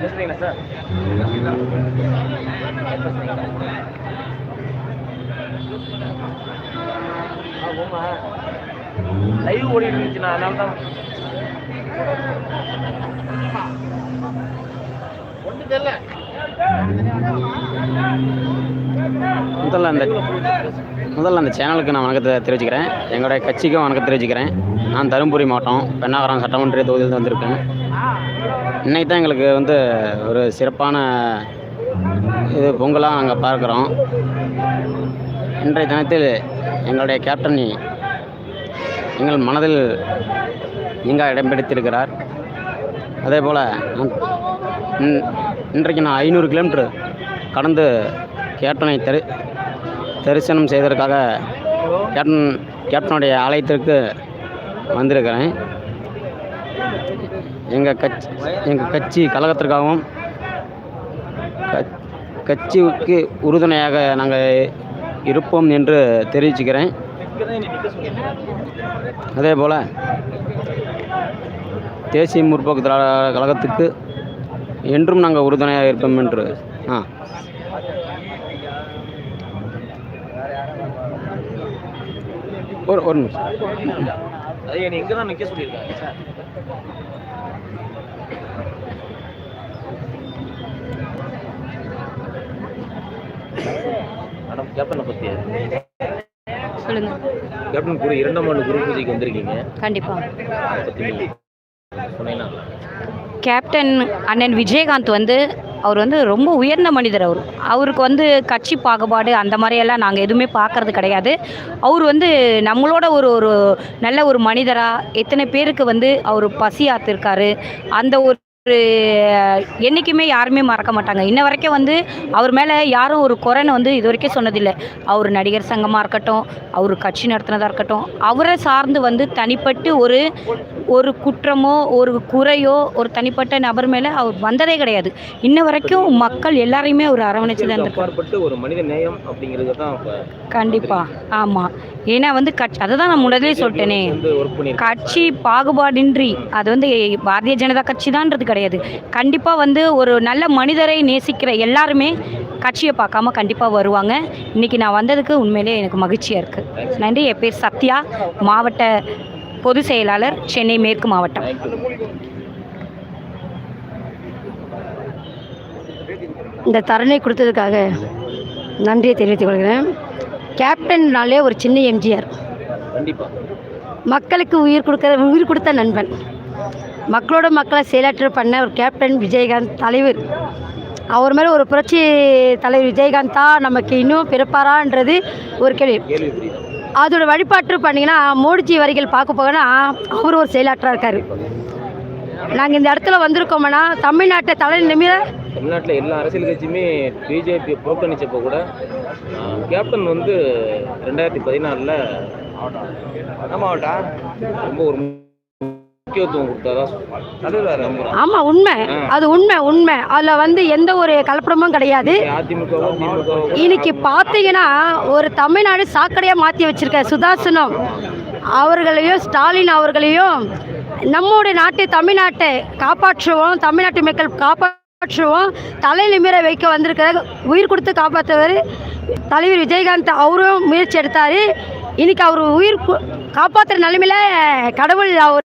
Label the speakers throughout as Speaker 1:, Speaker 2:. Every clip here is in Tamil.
Speaker 1: பேசுறீங்களா சார் லைவ் ஓடிட்டு இருந்துச்சு அதனால தான்
Speaker 2: முதல்ல அந்த முதல்ல அந்த சேனலுக்கு நான் வணக்கத்தை தெரிவிச்சுக்கிறேன். எங்களுடைய கட்சிக்கும் வணக்கம் தெரிவிச்சுக்கிறேன். நான் தருமபுரி மாவட்டம் பெண்ணாகரம் சட்டமன்ற தொகுதியில் வந்திருக்கேன். இன்னைக்கு தான் எங்களுக்கு வந்து ஒரு சிறப்பான இது பொங்கலாக நாங்கள் பார்க்குறோம். இன்றைய தினத்தில் எங்களுடைய கேப்டன் எங்கள் மனதில் எங்கே இடம் பிடித்திருக்கிறார் அதே போல் இன்றைக்கு நான் ஐநூறு கிலோமீட்டர் கடந்து கேப்டனை தரி தரிசனம் செய்வதற்காக கேப்டன் கேப்டனுடைய ஆலயத்திற்கு வந்திருக்கிறேன். எங்கள் கட்சி எங்கள் கட்சி கழகத்திற்காகவும் கட்சிக்கு உறுதுணையாக நாங்கள் இருப்போம் என்று தெரிவிச்சுக்கிறேன். அதே போல் தேசிய முற்போக்கு கழகத்துக்கு என்றும் நாங்கள் உறுதுணையாக இருப்போம் என்று. ஆ. ஒரு ஒரு நிமிஷம்.
Speaker 1: மேடம் கேப்டனை பற்றி
Speaker 3: சொல்லுங்க.
Speaker 1: கேப்டன் குரு இரண்டாம் ஆண்டு குரு பூஜைக்கு வந்திருக்கீங்க.
Speaker 3: கண்டிப்பா
Speaker 1: அதை பற்றி நீங்கள் சொன்னீங்கன்னா
Speaker 3: கேப்டன் அண்ணன் விஜயகாந்த் வந்து அவர் வந்து ரொம்ப உயர்ந்த மனிதர் அவர். அவருக்கு வந்து கட்சி பாகுபாடு அந்த மாதிரியெல்லாம் நாங்கள் எதுவுமே பார்க்கறது கிடையாது. அவர் வந்து நம்மளோட ஒரு ஒரு நல்ல ஒரு மனிதராக எத்தனை பேருக்கு வந்து அவர் பசி ஆத்திருக்காரு அந்த ஒரு என்றைக்குமே யாருமே மறக்க மாட்டாங்க. இன்ன வரைக்கும் வந்து அவர் மேலே யாரும் ஒரு குறைன்னு வந்து இது வரைக்கும் சொன்னதில்லை. அவர் நடிகர் சங்கமாக இருக்கட்டும் அவர் கட்சி நடத்துனதாக இருக்கட்டும் அவரை சார்ந்து வந்து தனிப்பட்டு ஒரு ஒரு குற்றமோ ஒரு குறையோ ஒரு தனிப்பட்ட நபர் மேலே அவர் வந்ததே கிடையாது. இன்ன வரைக்கும் மக்கள் எல்லாரையுமே அவர் அரவணைச்சு தான்
Speaker 1: ஒரு இப்போ
Speaker 3: கண்டிப்பாக ஆமாம் ஏன்னா வந்து கட்சி அதை தான் நான் முன்னாடியே சொல்லிட்டேனே. கட்சி பாகுபாடின்றி அது வந்து பாரதிய ஜனதா கட்சி தான்றது கிடையாது. கண்டிப்பாக வந்து ஒரு நல்ல மனிதரை நேசிக்கிற எல்லாருமே கட்சியை பார்க்காம கண்டிப்பாக வருவாங்க. இன்றைக்கி நான் வந்ததுக்கு உண்மையிலே எனக்கு மகிழ்ச்சியாக இருக்குது நன்றி. என் பேர் சத்யா. மாவட்ட பொதுச் செயலாளர் சென்னை மேற்கு மாவட்டம்.
Speaker 4: இந்த தருணை கொடுத்ததுக்காக நன்றியை தெரிவித்துக் கொள்கிறேன். கேப்டன்னாலே ஒரு சின்ன எம்ஜிஆர்.
Speaker 1: கண்டிப்பாக
Speaker 4: மக்களுக்கு உயிர் கொடுக்க உயிர் கொடுத்த நண்பன். மக்களோட மக்களை செயலாற்ற பண்ண ஒரு கேப்டன் விஜயகாந்த் தலைவர். அவர் மேலே ஒரு புரட்சி தலைவர் விஜயகாந்த் தான் நமக்கு இன்னும் பிறப்பாரான்றது ஒரு கேள்வி. அதோட வழிபாட்டு பண்ணிங்கன்னா மோடிஜி வரிகள் பார்க்க போனா அவர் ஒரு செயலாற்றா இருக்கார். நாங்கள் இந்த இடத்துல வந்திருக்கோம்னா தமிழ்நாட்டை தலை நிமிர
Speaker 1: தமிழ்நாட்டில் எல்லா அரசியல் கட்சியுமே பிஜேபி புறக்கணிச்சப்போ கூட கேப்டன் வந்து ரெண்டாயிரத்தி பதினாலில் மாவட்டம் ரொம்ப ஒரு முக்கியத்துவம் கொடுத்ததா தலைவர்
Speaker 4: ஆமாம் உண்மை. அது உண்மை உண்மை. அதில் வந்து எந்த ஒரு கலப்படமும் கிடையாது. இன்னைக்கு பார்த்தீங்கன்னா ஒரு தமிழ்நாடு சாக்கடையாக மாற்றி வச்சிருக்க சுதாசனம். அவர்களையும் ஸ்டாலின் அவர்களையும் நம்முடைய நாட்டு தமிழ்நாட்டை காப்பாற்றுவோம் தமிழ்நாட்டு மக்கள் காப்பாற்றுவோம் தலை நிமிர வைக்க வந்திருக்கிற உயிர் கொடுத்து காப்பாற்றுவர் தலைவர் விஜயகாந்த் அவரும் முயற்சி எடுத்தார். இன்னைக்கு அவர் உயிர் காப்பாற்றுற நிலைமையில கடவுள் அவர்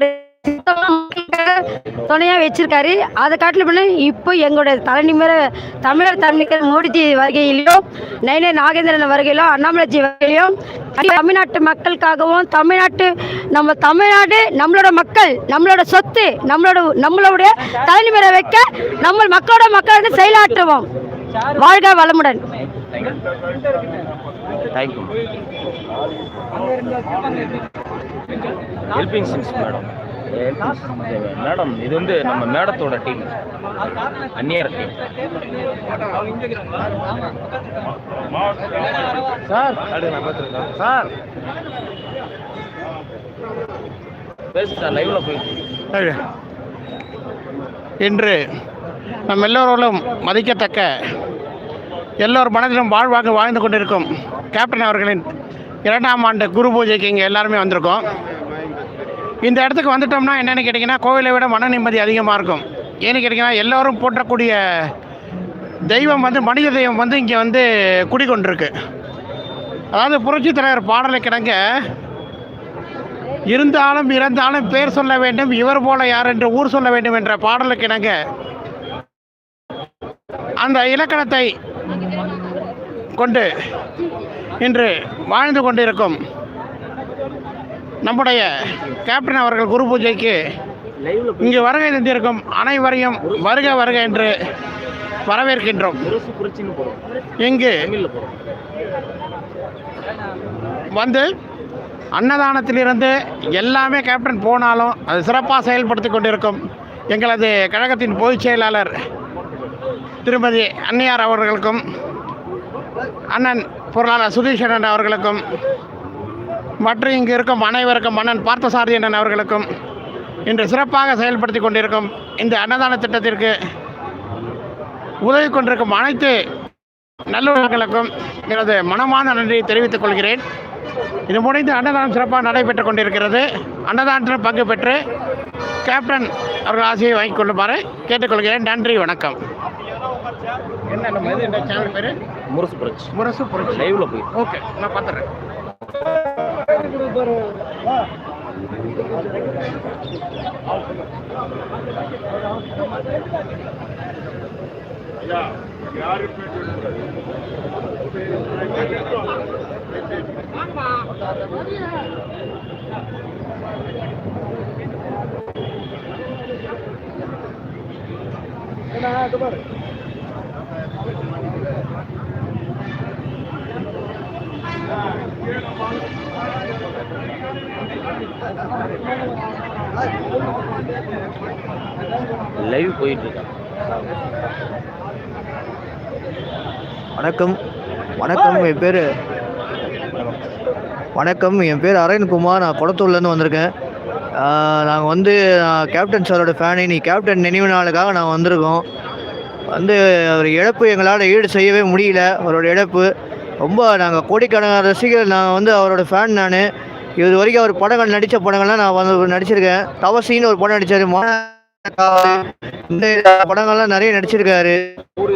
Speaker 4: துணையாக வச்சிருக்காரு. அதை காட்டில் பண்ண இப்போ எங்களுடைய தலைநிமிர தமிழர் தலைநிமிர மோடிஜி வருகையிலையும் நைனே நாகேந்திரன் வருகையிலும் அண்ணாமலைஜி வருகையிலும் தமிழ்நாட்டு மக்களுக்காகவும் தமிழ்நாட்டு நம்ம தமிழ்நாடு நம்மளோட மக்கள் நம்மளோட சொத்து நம்மளோட நம்மளுடைய தலைநிமிர வைக்க நம்ம மக்களோட மக்கள் வந்து செயலாற்றுவோம். வாழ்க வளமுடன்.
Speaker 1: Thank you helping since madam. Madam. இது வந்து நம்ம மேடத்தோட டீம் அந்நியர் டீம் சார் சார். பேசு சார் லைவ்ல
Speaker 5: இன்று நம் எல்லோரோடும் மதிக்கத்தக்க எல்லோர் மனதிலும் வாழ்வாக வாழ்ந்து கொண்டிருக்கும் கேப்டன் அவர்களின் இரண்டாம் ஆண்டு குரு பூஜைக்கு இங்கே எல்லாருமே வந்திருக்கோம். இந்த இடத்துக்கு வந்துட்டோம்னா என்னென்னு கேட்டிங்கன்னா கோவிலை விட மன நிம்மதி அதிகமாக இருக்கும். ஏன்னு கேட்டிங்கன்னா எல்லோரும் போற்றக்கூடிய தெய்வம் வந்து மனித தெய்வம் வந்து இங்கே வந்து குடிகொண்டிருக்கு. அதாவது புரட்சித் தலைவர் பாடலை கிடங்க இருந்தாலும் இறந்தாலும் பேர் சொல்ல வேண்டும் இவர் போல யார் என்று ஊர் சொல்ல வேண்டும் என்ற பாடலுக்கு இணங்க அந்த இலக்கணத்தை கொண்டு இன்று வாழ்ந்து கொண்டிருக்கும் நம்முடைய கேப்டன் அவர்கள் குரு பூஜைக்கு இங்கு வருகை தந்திருக்கும் அனைவரையும் வருக வருக என்று வரவேற்கின்றோம். இங்கு வந்து அன்னதானத்திலிருந்து எல்லாமே கேப்டன் போனாலும் அது சிறப்பாக செயல்படுத்தி கொண்டிருக்கும் எங்களது கழகத்தின் பொதுச் செயலாளர் திருமதி அன்னியார் அவர்களுக்கும் அண்ணன் பொருளாளர் சுதீஷ் அண்ணன் அவர்களுக்கும் மற்றும் இங்கு இருக்கும் அனைவருக்கும் அண்ணன் பார்த்தசாரதி அண்ணன் அவர்களுக்கும் இன்று சிறப்பாக செயல்படுத்தி கொண்டிருக்கும் இந்த அன்னதான திட்டத்திற்கு உதவி கொண்டிருக்கும் அனைத்து நல்லுறவுகளுக்கும் எனது மனமான நன்றியை தெரிவித்துக் கொள்கிறேன். இது முடிந்து அன்னதானம் சிறப்பாக நடைபெற்றுக் கொண்டிருக்கிறது. அன்னதானத்தில் பங்கு பெற்று கேப்டன் அவர்கள் ஆசையை வாங்கிக் கொள்ளுமாறு கேட்டுக்கொள்கிறேன். நன்றி வணக்கம். என்ன நம்ம இது என்ன சேனல் பேர்?
Speaker 1: முரசு புரட்சி.
Speaker 5: முரசு புரட்சி.
Speaker 1: லைவ்ல போய்.
Speaker 5: ஓகே நான் பார்த்துறேன்.
Speaker 1: லைவ் போயிட்டு
Speaker 6: வணக்கம். வணக்கம் என் பேர். வணக்கம் என் பேர் அரவிந்த்குமார் நான் குளத்தூர்லேருந்து வந்திருக்கேன். நாங்கள் வந்து நான் கேப்டன் சாரோட ஃபேனு நீ கேப்டன் நினைவு நாளுக்காக நான் வந்திருக்கோம். வந்து அவர் இழப்பு எங்களால் ஈடு செய்யவே முடியல. அவரோட இழப்பு ரொம்ப நாங்கள் கோடிக்கணக்கான ரசிகர்கள் நான் வந்து அவரோட ஃபேன் நான். இது வரைக்கும் அவர் படங்கள் நடித்த படங்கள்லாம் நான் வந்து நடிச்சிருக்கேன். தவசின்னு ஒரு படம் நடித்தார் இந்த படங்கள்லாம் நிறைய நடிச்சிருக்காரு.
Speaker 1: ஊர்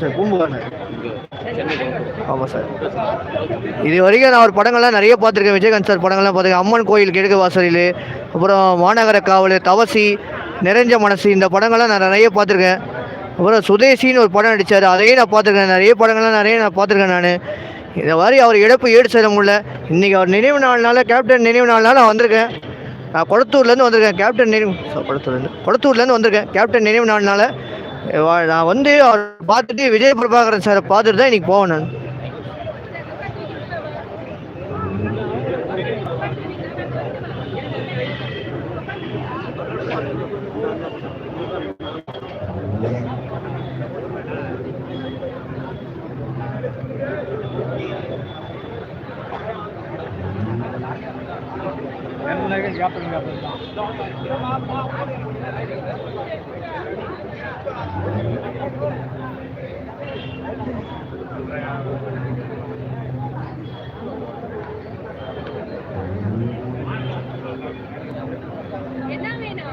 Speaker 6: சார் பூம்புகார் ஆமாம் சார். இது வரைக்கும் நான் ஒரு படங்கள்லாம் நிறைய பார்த்துருக்கேன். விஜயகாந்த் சார் படங்கள்லாம் பார்த்துருக்கேன். அம்மன் கோயில் கிழக்கு வாசலில் அப்புறம் மாநகர காவல் தவசி நிறைஞ்ச மனசு. இந்த படங்கள்லாம் நான் நிறைய பார்த்துருக்கேன். அப்புறம் சுதேசின்னு ஒரு படம் நடித்தார் அதையும் நான் பார்த்துருக்கேன். நிறைய படங்கள்லாம் நிறைய நான் பார்த்துருக்கேன் நான். இந்த மாதிரி அவர் இழப்பு ஏடு செய்ய முடியல. இன்றைக்கி அவர் நினைவு நாள்னால கேப்டன் நினைவு நாள்னால நான் வந்திருக்கேன். நான் குளத்தூர்லேருந்து வந்திருக்கேன். கேப்டன் நினைவு கொளத்தூர்லேருந்து குளத்தூர்லேருந்து குளத்தூர்லேருந்து வந்திருக்கேன். கேப்டன் நினைவு நாள்னால வா- நான் வந்து அவர் பார்த்துட்டு விஜய் பிரபாகரன் சாரை பார்த்துட்டு தான் இன்றைக்கி போவேன் நான்.
Speaker 7: விநாயகர் ஞாபகம்
Speaker 1: ஞாபகம் என்ன வேணும்?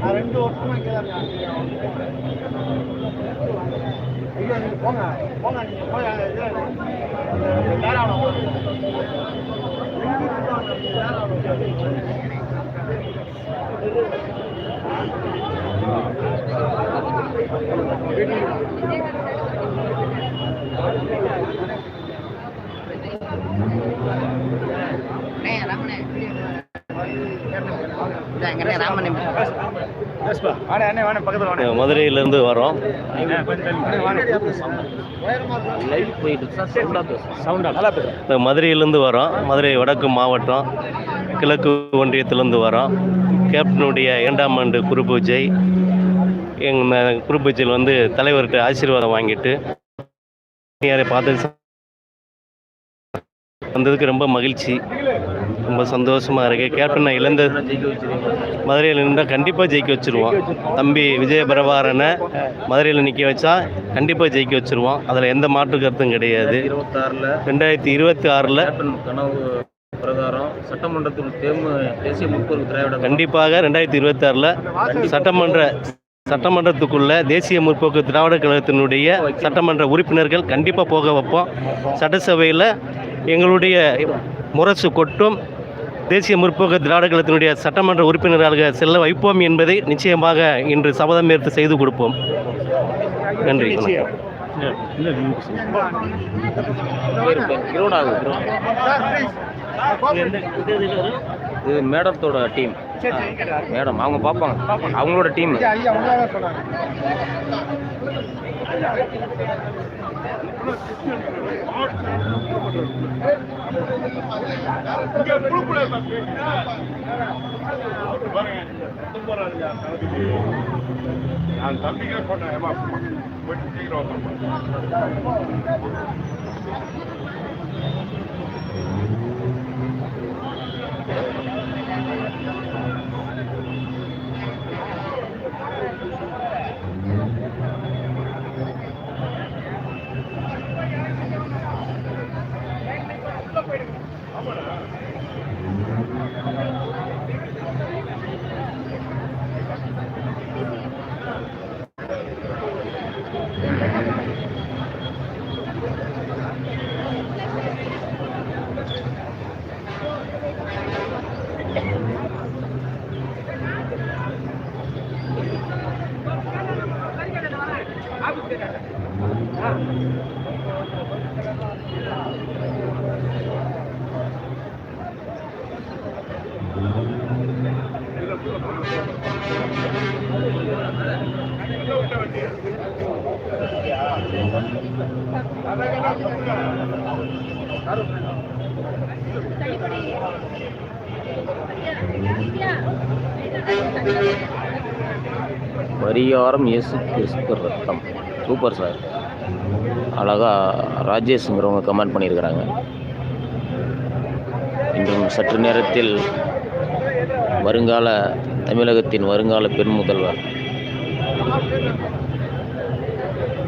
Speaker 1: நான் ரெண்டு வருஷமா
Speaker 6: இங்கே தான் ஐயோ நீங்கள் போங்க. போங்க நீங்கள் போய் நேரம் Thank you.
Speaker 1: பேசும்
Speaker 7: இந்த மதுரையிலேருந்து வரோம். மதுரை வடக்கு மாவட்டம் கிழக்கு ஒன்றியத்திலேருந்து வரோம். கேப்டனுடைய இரண்டாம் ஆண்டு குரு பூஜை. எங்கள் குரு பூஜையில் வந்து தலைவர்கிட்ட ஆசீர்வாதம் வாங்கிட்டு யாரை பார்த்து வந்ததுக்கு ரொம்ப மகிழ்ச்சி. ரொம்ப சந்தோஷமாக இருக்குது கேப்டன் இழந்த மதுரையில் நின்றால் கண்டிப்பாக ஜெயிக்க வச்சுருவோம். தம்பி விஜய பிரபாரனை மதுரையில் நிற்க வச்சா கண்டிப்பாக ஜெயிக்க வச்சுருவோம். அதில் எந்த மாற்று கருத்தும் கிடையாது. ரெண்டாயிரத்தி இருபத்தி ஆறில்
Speaker 1: பிரகாரம் சட்டமன்றத்தில் தேசிய முற்போக்கு திராவிட
Speaker 7: கண்டிப்பாக ரெண்டாயிரத்தி இருபத்தாறில் சட்டமன்ற சட்டமன்றத்துக்குள்ள தேசிய முற்போக்கு திராவிட கழகத்தினுடைய சட்டமன்ற உறுப்பினர்கள் கண்டிப்பாக போக வைப்போம். சட்டசபையில் எங்களுடைய முரசு கொட்டும் தேசிய முற்போக்கு திராவிட கழகத்தினுடைய சட்டமன்ற உறுப்பினராக செல்ல வைப்போம் என்பதை நிச்சயமாக இன்று சபதம் ஏற்று செய்து கொடுப்போம். நன்றி.
Speaker 1: இது மேடத்தோட டீம். மேடம் அவங்க பார்ப்பாங்க. அவங்களோட டீம். நான் தம்பிக்கே போட்டேன் ஏமா Thank you. பரிகாரம் இயேசு கிறிஸ்து ரத்தம். Super sir. அழகாக ராஜேஷ்ங்கிறவங்க கமெண்ட் பண்ணியிருக்கிறாங்க. இன்றும் சற்று நேரத்தில் வருங்கால தமிழகத்தின் வருங்கால பெண் முதல்வர்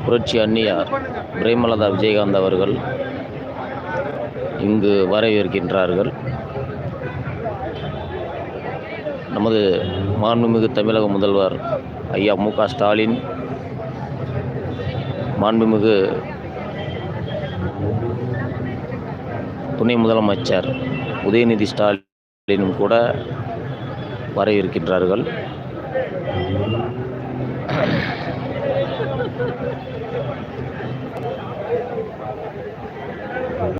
Speaker 1: புரட்சி அன்னியார் பிரேமலதா விஜயகாந்த் அவர்கள் இங்கு வரவேற்கின்றார்கள். நமது மாண்புமிகு தமிழக முதல்வர் ஐயா மு க ஸ்டாலின் மாண்புமிகு துணை முதலமைச்சர் உதயநிதி ஸ்டாலினும் கூட வர இருக்கின்றார்கள்.